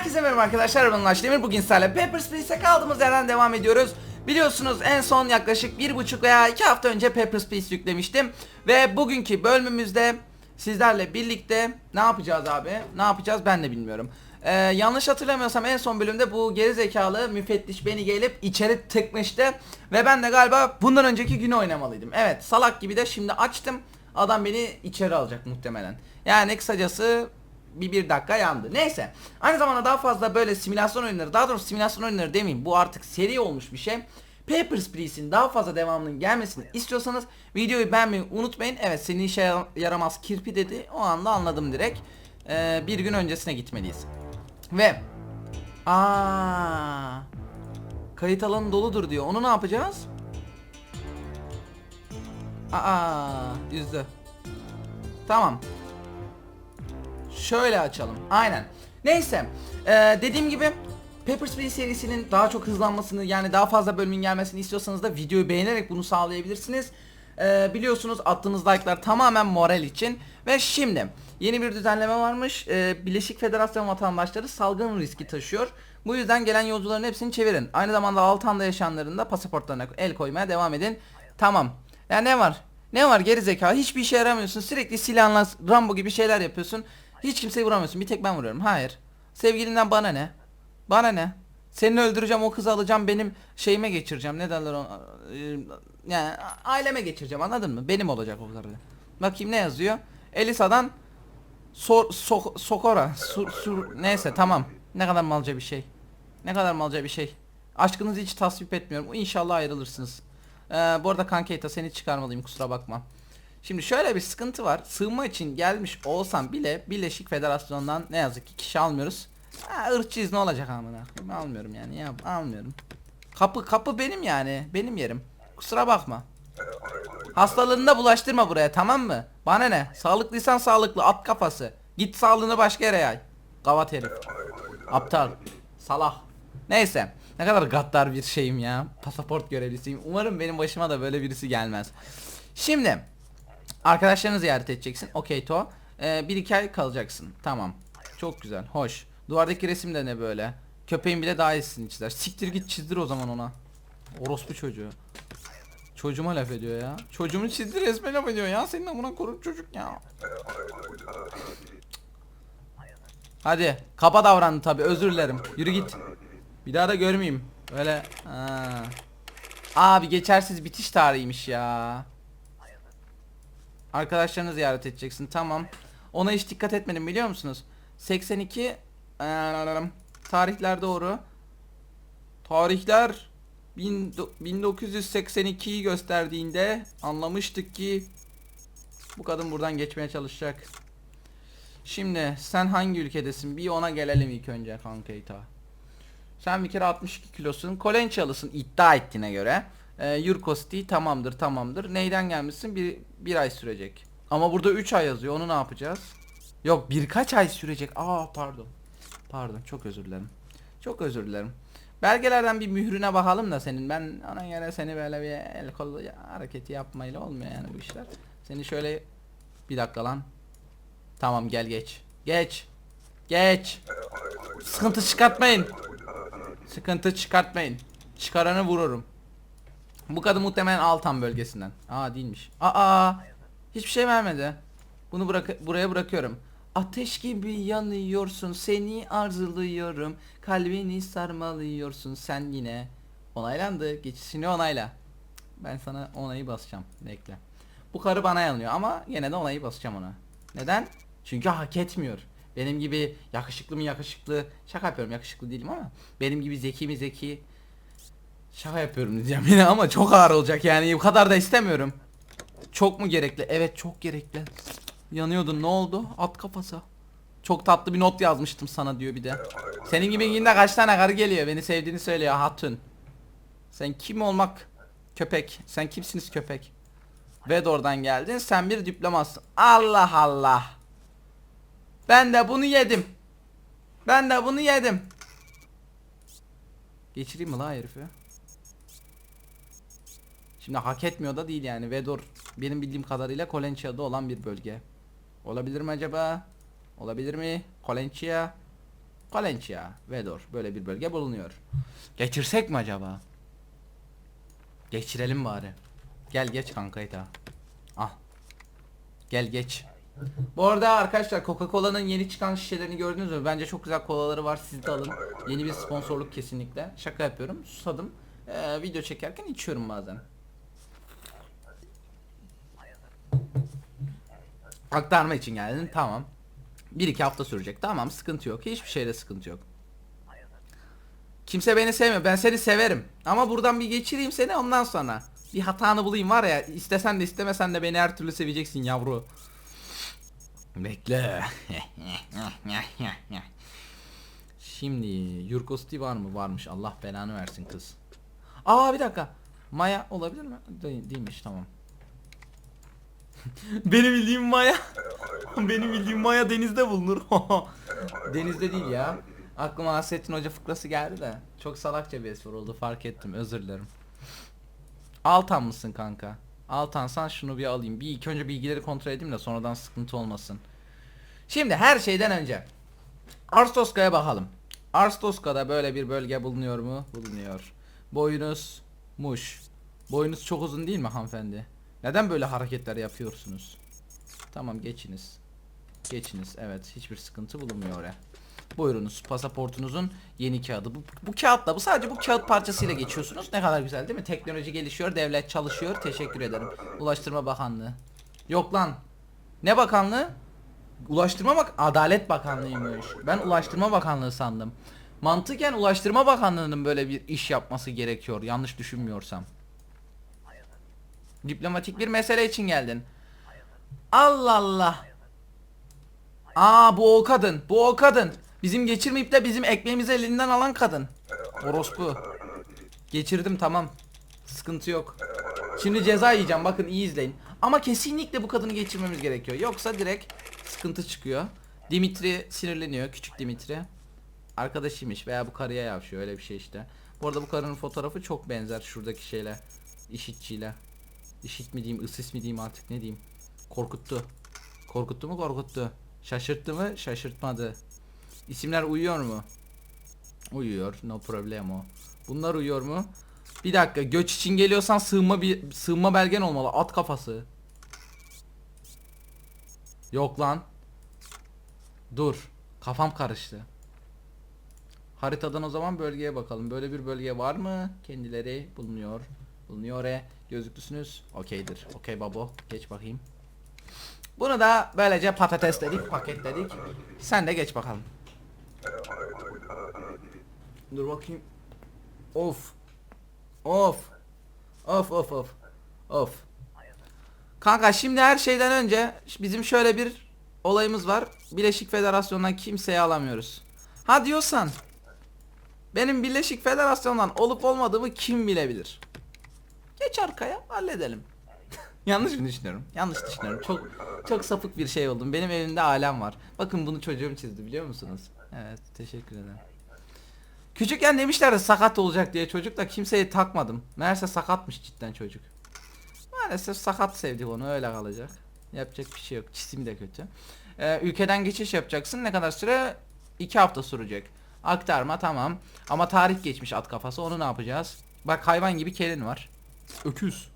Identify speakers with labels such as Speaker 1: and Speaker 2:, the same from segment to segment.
Speaker 1: Herkese merhaba arkadaşlar ben Ulaş Demir. Bugün sizlerle Papers, Please'e kaldığımız yerden devam ediyoruz. Biliyorsunuz en son yaklaşık bir buçuk veya iki hafta önce Papers, Please yüklemiştim. Ve bugünkü bölümümüzde sizlerle birlikte ne yapacağız abi? Ne yapacağız ben de bilmiyorum. Ee, yanlış hatırlamıyorsam en son bölümde bu geri zekalı müfettiş beni gelip içeri tıkmıştı. Ve ben de galiba bundan önceki günü oynamalıydım. Evet salak gibi de şimdi açtım. Adam beni içeri alacak muhtemelen. Yani kısacası bir bir dakika yandı. Neyse. Aynı zamanda daha fazla böyle simülasyon oyunları, daha doğrusu simülasyon oyunları demeyeyim. Bu artık seri olmuş bir şey. Papers, Please'in daha fazla devamının gelmesini istiyorsanız videoyu beğenmeyi unutmayın. Evet senin işe yar- yaramaz kirpi dedi. O anda anladım direkt. Ee, bir gün öncesine gitmeliyiz. Ve Aa, kayıt alanı doludur diyor. Onu ne yapacağız? Aa, yüzdü. Tamam. Şöyle açalım. Aynen. Neyse. Ee, dediğim gibi Papers, Please serisinin daha çok hızlanmasını yani daha fazla bölümün gelmesini istiyorsanız da videoyu beğenerek bunu sağlayabilirsiniz. Ee, biliyorsunuz attığınız like'lar tamamen moral için. Ve şimdi yeni bir düzenleme varmış. Ee, Birleşik Federasyon vatandaşları salgın riski taşıyor. Bu yüzden gelen yolcuların hepsini çevirin. Aynı zamanda Altan'da yaşayanların da pasaportlarına el koymaya devam edin. Tamam. Ya ne var? Ne var geri zeka? Hiçbir işe yaramıyorsun. Sürekli silahla Rambo gibi şeyler yapıyorsun. Hiç kimseyi vuramıyorsun. Bir tek ben vuruyorum. Hayır. Sevgilinden bana ne? Bana ne? Seni öldüreceğim, o kızı alacağım, benim şeyime geçireceğim. Ne derler ona? Ee, Yani aileme geçireceğim. Anladın mı? Benim olacak o karı. Bakayım ne yazıyor? Elisa'dan Sor, so, Sokora. Sur, sur, neyse tamam. Ne kadar malca bir şey. Ne kadar malca bir şey. Aşkınızı hiç tasvip etmiyorum. İnşallah ayrılırsınız. Ee, bu arada Kankeyta seni çıkarmalıyım kusura bakma. Şimdi şöyle bir sıkıntı var. Sığınma için gelmiş olsam bile Birleşik Federasyon'dan ne yazık ki kişi almıyoruz. Ha, ırkçıyız ne olacak amına. Almıyorum yani ya almıyorum. Kapı kapı benim yani. Benim yerim. Kusura bakma. Hastalığını da bulaştırma buraya tamam mı? Bana ne? Sağlıklıysan sağlıklı at kafası. Git sağlığını başka yere yay. Gavat herif. Aptal. Salah. Neyse. Ne kadar gaddar bir şeyim ya. Pasaport görevlisiyim. Umarım benim başıma da böyle birisi gelmez. Şimdi. Arkadaşlarını ziyaret edeceksin. Okey to. Ee, bir iki ay kalacaksın. Tamam. Çok güzel. Hoş. Duvardaki resim de ne böyle? Köpeğin bile daha iyisini çizer. Siktir git çizdir o zaman ona. Orospu çocuğu. Çocuğuma laf ediyor ya. Çocuğumu çizdi resme laf ediyor ya. Senin amına korun çocuk ya. Hadi. Kaba davrandı tabi özür dilerim. Yürü git. Bir daha da görmeyeyim. Öyle. Ha. Abi geçersiz bitiş tarihiymiş ya. Arkadaşlarını ziyaret edeceksin. Tamam. Ona hiç dikkat etmedim biliyor musunuz? 82 eee, tarihler doğru. Tarihler bin- 1982'yi gösterdiğinde anlamıştık ki bu kadın buradan geçmeye çalışacak. Şimdi sen hangi ülkedesin? Bir ona gelelim ilk önce kankayta. Sen bir kere 62 kilosun. Kolençalısın iddia ettiğine göre. Ee, Yurkosti tamamdır tamamdır. Neyden gelmişsin? Bir, bir ay sürecek. Ama burada 3 ay yazıyor. Onu ne yapacağız? Yok birkaç ay sürecek. Aa pardon. Pardon çok özür dilerim. Çok özür dilerim. Belgelerden bir mührüne bakalım da senin. Ben ona göre seni böyle bir el kol hareketi yapmayla olmuyor yani bu işler. Seni şöyle bir dakika lan. Tamam gel geç. Geç. Geç. Sıkıntı çıkartmayın. Sıkıntı çıkartmayın. Çıkaranı vururum. Bu kadın muhtemelen Altan bölgesinden. Aa değilmiş. Aa hiçbir şey vermedi. Bunu bırak buraya bırakıyorum. Ateş gibi yanıyorsun seni arzuluyorum kalbini sarmalıyorsun. Sen yine onaylandı. Geçişini onayla. Ben sana onayı basacağım. Bekle. Bu karı bana yanıyor ama yine de onayı basacağım ona. Neden? Çünkü hak etmiyor. Benim gibi yakışıklı mı yakışıklı? Şaka yapıyorum yakışıklı değilim ama benim gibi zeki mi zeki şaka yapıyorum diyeceğim yine ama çok ağır olacak yani bu kadar da istemiyorum çok mu gerekli evet çok gerekli Yanıyordun ne oldu? At kafası. Çok tatlı bir not yazmıştım sana diyor bir de. Senin gibi yine kaç tane karı geliyor beni sevdiğini söylüyor hatun. Sen kim olmak? Köpek. Sen kimsiniz köpek? Vedor'dan geldin sen bir diplomasın. Allah Allah. Ben de bunu yedim. Ben de bunu yedim. Geçireyim mi la herifi? Şimdi hak etmiyor da değil yani. Vedor benim bildiğim kadarıyla Kolençia'da olan bir bölge. Olabilir mi acaba? Olabilir mi? Kolençia. Valencia, Vedor böyle bir bölge bulunuyor. Geçirsek mi acaba? Geçirelim bari. Gel geç kankayı Ah. Gel geç. Bu arada arkadaşlar Coca-Cola'nın yeni çıkan şişelerini gördünüz mü? Bence çok güzel kolaları var. Siz de alın. Yeni bir sponsorluk kesinlikle. Şaka yapıyorum. Susadım. Ee, video çekerken içiyorum bazen. Aktarma için geldin. Tamam. Bir iki hafta sürecek. Tamam sıkıntı yok. Hiçbir şeyde sıkıntı yok. Kimse beni sevmiyor. Ben seni severim. Ama buradan bir geçireyim seni ondan sonra. Bir hatanı bulayım var ya. istesen de istemesen de beni her türlü seveceksin yavru. Bekle. Şimdi Yurkosti var mı? Varmış. Allah belanı versin kız. Aa bir dakika. Maya olabilir mi? De- değilmiş tamam. Benim bildiğim Maya. Benim bildiğim Maya denizde bulunur. denizde değil ya. Aklıma Hasrettin Hoca fıkrası geldi de. Çok salakça bir espri oldu fark ettim özür dilerim. Altan mısın kanka? Altansan şunu bir alayım. Bir ilk önce bilgileri kontrol edeyim de sonradan sıkıntı olmasın. Şimdi her şeyden önce Arstoska'ya bakalım. Arstoska'da böyle bir bölge bulunuyor mu? Bulunuyor. Boyunuz muş. Boyunuz çok uzun değil mi hanımefendi? Neden böyle hareketler yapıyorsunuz? Tamam geçiniz. Geçiniz evet hiçbir sıkıntı bulunmuyor oraya. Buyurunuz pasaportunuzun yeni kağıdı. Bu, bu kağıtla bu sadece bu kağıt parçasıyla geçiyorsunuz. Ne kadar güzel değil mi? Teknoloji gelişiyor, devlet çalışıyor. Teşekkür ederim. Ulaştırma Bakanlığı. Yok lan. Ne bakanlığı? Ulaştırma bak Adalet Bakanlığıymış. Ben Ulaştırma Bakanlığı sandım. Mantıken Ulaştırma Bakanlığı'nın böyle bir iş yapması gerekiyor. Yanlış düşünmüyorsam. Diplomatik bir mesele için geldin. Allah Allah. Aa bu o kadın. Bu o kadın. Bizim geçirmeyip de bizim ekmeğimizi elinden alan kadın. Orospu. Geçirdim tamam. Sıkıntı yok. Şimdi ceza yiyeceğim bakın iyi izleyin. Ama kesinlikle bu kadını geçirmemiz gerekiyor. Yoksa direkt sıkıntı çıkıyor. Dimitri sinirleniyor. Küçük Dimitri. Arkadaşıymış veya bu karıya yavşıyor öyle bir şey işte. Bu arada bu karının fotoğrafı çok benzer şuradaki şeyle. İşitçiyle. İşit mi diyeyim, ısis mi diyeyim artık ne diyeyim. Korkuttu. Korkuttu mu korkuttu. Şaşırttı mı şaşırtmadı. İsimler uyuyor mu? Uyuyor. No problemo. Bunlar uyuyor mu? Bir dakika göç için geliyorsan sığınma bir sığınma belgen olmalı. At kafası. Yok lan. Dur. Kafam karıştı. Haritadan o zaman bölgeye bakalım. Böyle bir bölge var mı? Kendileri bulunuyor. Bulunuyor e. Gözüklüsünüz. Okeydir. Okey babo. Geç bakayım. Bunu da böylece patatesledik, paketledik. Sen de geç bakalım. Dur bakayım. Of. Of. Of of of. Of. Kanka şimdi her şeyden önce bizim şöyle bir olayımız var. Birleşik Federasyon'dan kimseyi alamıyoruz. Ha diyorsan benim Birleşik Federasyon'dan olup olmadığımı kim bilebilir? Geç arkaya halledelim. Yanlış mı düşünüyorum? Yanlış düşünüyorum. Çok çok sapık bir şey oldum. Benim evimde alem var. Bakın bunu çocuğum çizdi biliyor musunuz? Evet, teşekkür ederim. Küçükken demişlerdi sakat olacak diye çocuk da kimseye takmadım. Meğerse sakatmış cidden çocuk. Maalesef sakat sevdik onu öyle kalacak. Yapacak bir şey yok. Çizim de kötü. Ee, ülkeden geçiş yapacaksın. Ne kadar süre? 2 hafta sürecek. Aktarma tamam. Ama tarih geçmiş at kafası. Onu ne yapacağız? Bak hayvan gibi kelin var. Öküz.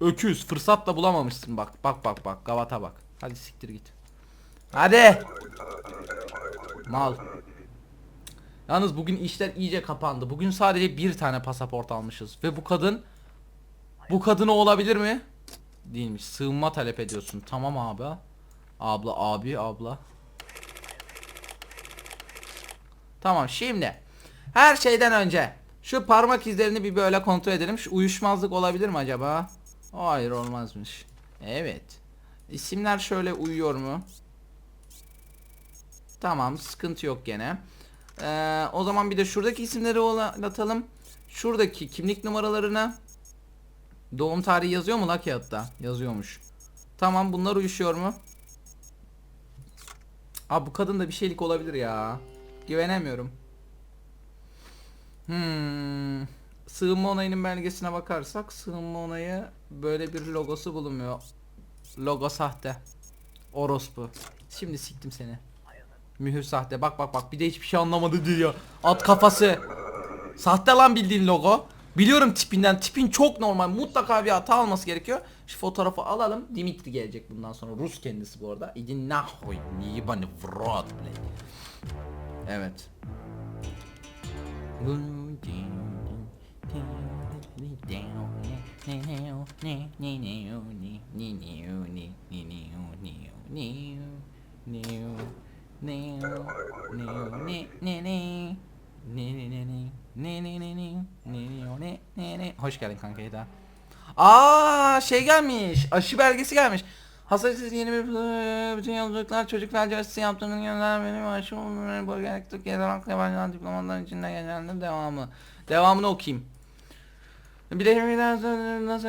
Speaker 1: Öküz. Fırsatla bulamamışsın bak. Bak bak bak. Gavata bak. Hadi siktir git. Hadi. Mal. Yalnız bugün işler iyice kapandı. Bugün sadece bir tane pasaport almışız. Ve bu kadın bu kadını olabilir mi? Değilmiş. Sığınma talep ediyorsun. Tamam abi. Abla abi abla. Tamam şimdi. Her şeyden önce şu parmak izlerini bir böyle kontrol edelim. Şu uyuşmazlık olabilir mi acaba? Hayır olmazmış. Evet. İsimler şöyle uyuyor mu? Tamam sıkıntı yok gene. Ee, o zaman bir de şuradaki isimleri atalım. Şuradaki kimlik numaralarını Doğum tarihi yazıyor mu la kağıtta? Yazıyormuş. Tamam bunlar uyuşuyor mu? Abi bu kadın da bir şeylik olabilir ya. Güvenemiyorum. Hmm. Sığınma onayının belgesine bakarsak sığınma onayı böyle bir logosu bulunmuyor. Logo sahte. Orospu. Şimdi siktim seni. Mühür sahte. Bak bak bak bir de hiçbir şey anlamadı diyor. At kafası. Sahte lan bildiğin logo. Biliyorum tipinden. Tipin çok normal. Mutlaka bir hata alması gerekiyor. Şu fotoğrafı alalım. Dimitri gelecek bundan sonra. Rus kendisi bu arada. İdi nahoy. Nibani vrot Evet. Hoş geldin kanka Eda. Aa şey gelmiş. Aşı belgesi gelmiş. Hastalıksız yeni bir bütün yolculuklar çocuk felci aşısı yaptığını gönderen benim aşı olmayan bölgelik yazarak yabancılar diplomaların içinde geçerli devamı. Devamını okuyayım. Bilemiyorum nasıl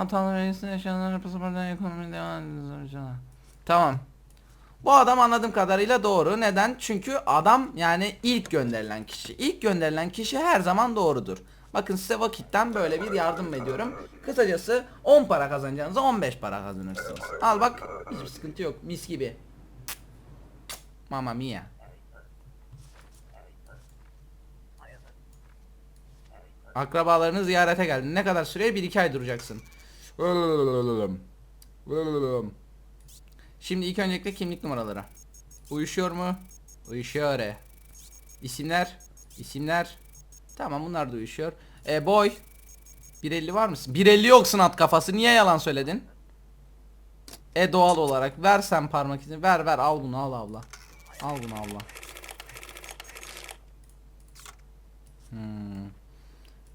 Speaker 1: atalı reisle yaşayanlar pasaporttan ekonomi devam ediyor. Tamam. Bu adam anladığım kadarıyla doğru. Neden? Çünkü adam yani ilk gönderilen kişi. İlk gönderilen kişi her zaman doğrudur. Bakın size vakitten böyle bir yardım ediyorum. Kısacası 10 para kazanacağınıza 15 para kazanırsınız. Al bak hiçbir sıkıntı yok. Mis gibi. Mamma mia. Akrabalarını ziyarete geldin. Ne kadar süreye? 1-2 ay duracaksın. Şimdi ilk öncelikle kimlik numaraları. Uyuşuyor mu? Uyuşuyor. İsimler? İsimler? Tamam bunlar da uyuşuyor. E boy. 1.50 var mısın? 1.50 yoksun at kafası. Niye yalan söyledin? E doğal olarak. Ver sen parmak izini. Ver ver al bunu al abla. Al bunu abla. Hmm.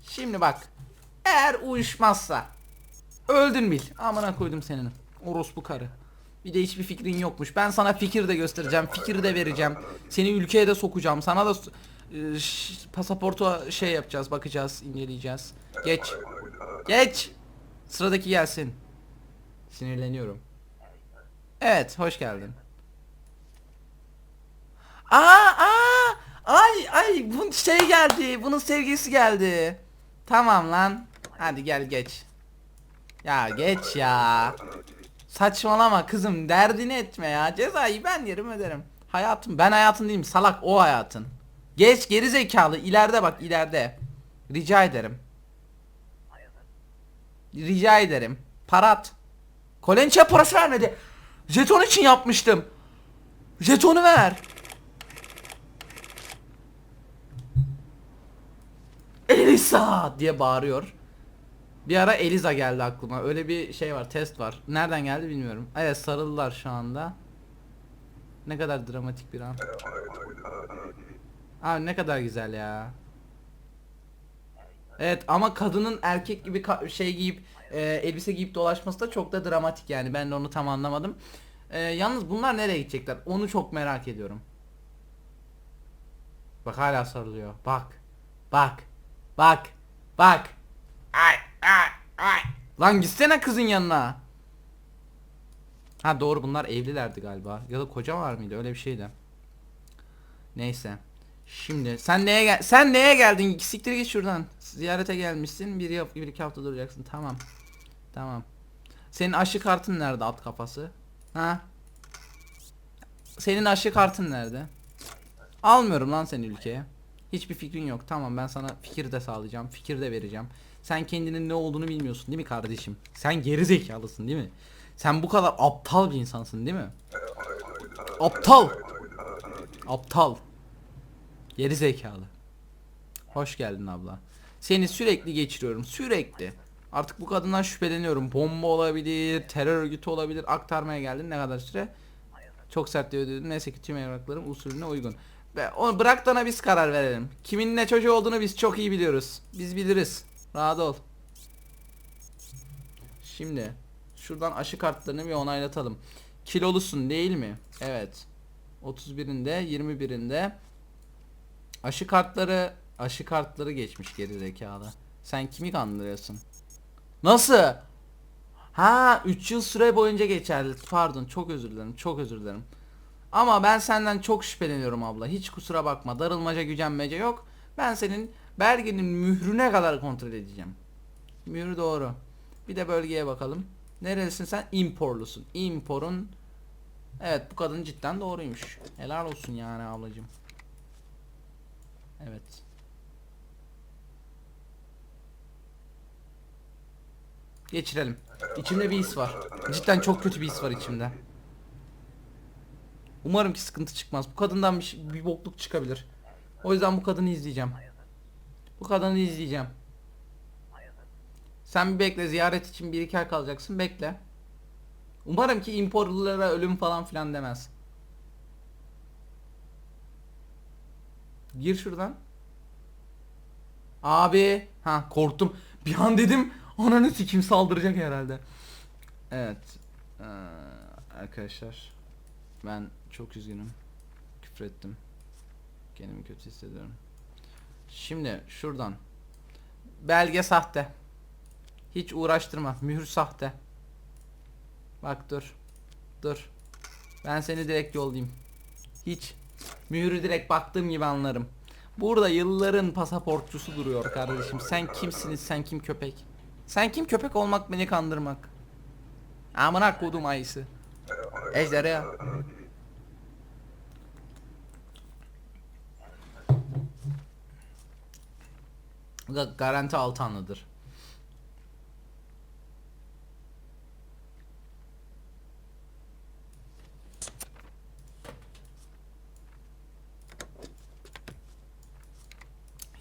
Speaker 1: Şimdi bak. Eğer uyuşmazsa. Öldün bil. Amına koydum senin. Orospu karı. Bir de hiçbir fikrin yokmuş. Ben sana fikir de göstereceğim. Fikir de vereceğim. Seni ülkeye de sokacağım. Sana da e, ş- pasaportu şey yapacağız. Bakacağız. inceleyeceğiz. Geç. Geç. Sıradaki gelsin. Sinirleniyorum. Evet. Hoş geldin. Aa aa. Ay ay bu şey geldi. Bunun sevgilisi geldi. Tamam lan. Hadi gel geç. Ya geç ya. Saçmalama kızım derdini etme ya. Cezayı ben yerim öderim. Hayatım ben hayatın değilim salak o hayatın. Geç geri zekalı ileride bak ileride. Rica ederim. Rica ederim. Para at. Kolençe parası vermedi. Jeton için yapmıştım. Jetonu ver. Elisa diye bağırıyor. Bir ara Eliza geldi aklıma. Öyle bir şey var, test var. Nereden geldi bilmiyorum. Evet sarıldılar şu anda. Ne kadar dramatik bir an. Abi ne kadar güzel ya. Evet ama kadının erkek gibi şey giyip e, elbise giyip dolaşması da çok da dramatik yani. Ben de onu tam anlamadım. E, yalnız bunlar nereye gidecekler? Onu çok merak ediyorum. Bak hala sarılıyor. Bak. Bak. Bak. Bak. Ay ay ay. Lan gitsene kızın yanına. Ha doğru bunlar evlilerdi galiba. Ya da koca var mıydı? Öyle bir şeydi. Neyse. Şimdi sen neye gel sen neye geldin? Siktir git şuradan. Ziyarete gelmişsin. Bir, yap- bir iki hafta duracaksın. Tamam. Tamam. Senin aşı kartın nerede at kafası? Ha? Senin aşı kartın nerede? Almıyorum lan seni ülkeye. Hiçbir fikrin yok. Tamam ben sana fikir de sağlayacağım. Fikir de vereceğim. Sen kendinin ne olduğunu bilmiyorsun değil mi kardeşim? Sen geri zekalısın değil mi? Sen bu kadar aptal bir insansın değil mi? Aptal. Aptal. Geri zekalı. Hoş geldin abla. Seni sürekli geçiriyorum. Sürekli. Artık bu kadından şüpheleniyorum. Bomba olabilir, terör örgütü olabilir. Aktarmaya geldin ne kadar süre? Çok sert diyor ödedin. Neyse ki tüm evraklarım usulüne uygun. Ve onu bırak da biz karar verelim. Kimin ne çocuğu olduğunu biz çok iyi biliyoruz. Biz biliriz. Rahat ol. Şimdi şuradan aşı kartlarını bir onaylatalım. Kilolusun değil mi? Evet. 31'inde, 21'inde aşı kartları aşı kartları geçmiş geri zekalı. Sen kimi kandırıyorsun? Nasıl? Ha 3 yıl süre boyunca geçerli. Pardon çok özür dilerim. Çok özür dilerim. Ama ben senden çok şüpheleniyorum abla. Hiç kusura bakma. Darılmaca gücenmece yok. Ben senin belgenin mührüne kadar kontrol edeceğim. Mührü doğru. Bir de bölgeye bakalım. Nerelisin sen? Imporlusun. Impor'un Evet bu kadın cidden doğruymuş. Helal olsun yani ablacım. Evet. Geçirelim. İçimde bir his var. Cidden çok kötü bir his var içimde. Umarım ki sıkıntı çıkmaz. Bu kadından bir, şey- bir bokluk çıkabilir. O yüzden bu kadını izleyeceğim. Bu kadını izleyeceğim. Sen bir bekle ziyaret için bir iki ay kalacaksın bekle. Umarım ki imporlulara ölüm falan filan demez. Gir şuradan. Abi. Ha korktum. Bir an dedim ananı sikim saldıracak herhalde. Evet. Ee, arkadaşlar. Ben çok üzgünüm. Küfür ettim. Kendimi kötü hissediyorum. Şimdi şuradan. Belge sahte. Hiç uğraştırma. Mühür sahte. Bak dur. Dur. Ben seni direkt yollayayım. Hiç. Mühürü direkt baktığım gibi anlarım. Burada yılların pasaportçusu duruyor kardeşim. Sen kimsiniz? Sen kim köpek? Sen kim köpek olmak beni kandırmak? Amına kodum ayısı. Ejderha. Garanti altanlıdır.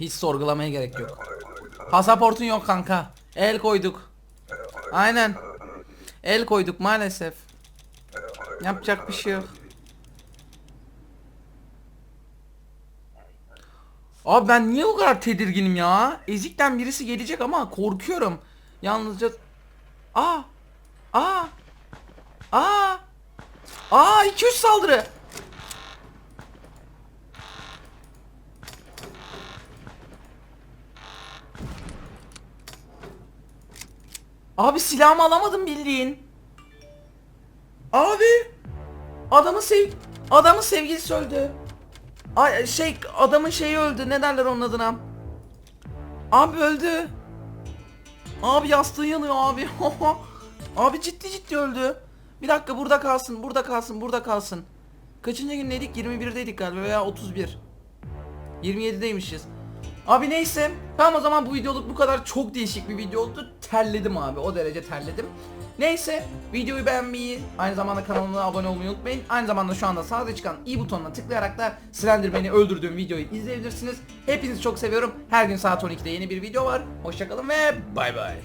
Speaker 1: Hiç sorgulamaya gerek yok. Pasaportun yok kanka. El koyduk. Aynen. El koyduk maalesef. Yapacak bir şey yok. Abi ben niye o kadar tedirginim ya? Ezikten birisi gelecek ama korkuyorum. Yalnızca... Aa! Aa! Aa! Aa 200 saldırı. Abi silahımı alamadım bildiğin. Abi! Adamın sev... Adamın sevgilisi öldü. Ay şey adamın şeyi öldü. Ne derler onun adına? Abi öldü. Abi yastığı yanıyor abi. abi ciddi ciddi öldü. Bir dakika burada kalsın, burada kalsın, burada kalsın. Kaçıncı gündeydik? 21'deydik galiba veya 31. 27'deymişiz. Abi neyse. Tamam o zaman bu videoluk bu kadar çok değişik bir video oldu. Terledim abi. O derece terledim. Neyse videoyu beğenmeyi, aynı zamanda kanalıma abone olmayı unutmayın. Aynı zamanda şu anda sağda çıkan i butonuna tıklayarak da Slenderman'i öldürdüğüm videoyu izleyebilirsiniz. Hepinizi çok seviyorum. Her gün saat 12'de yeni bir video var. Hoşçakalın ve bay bay.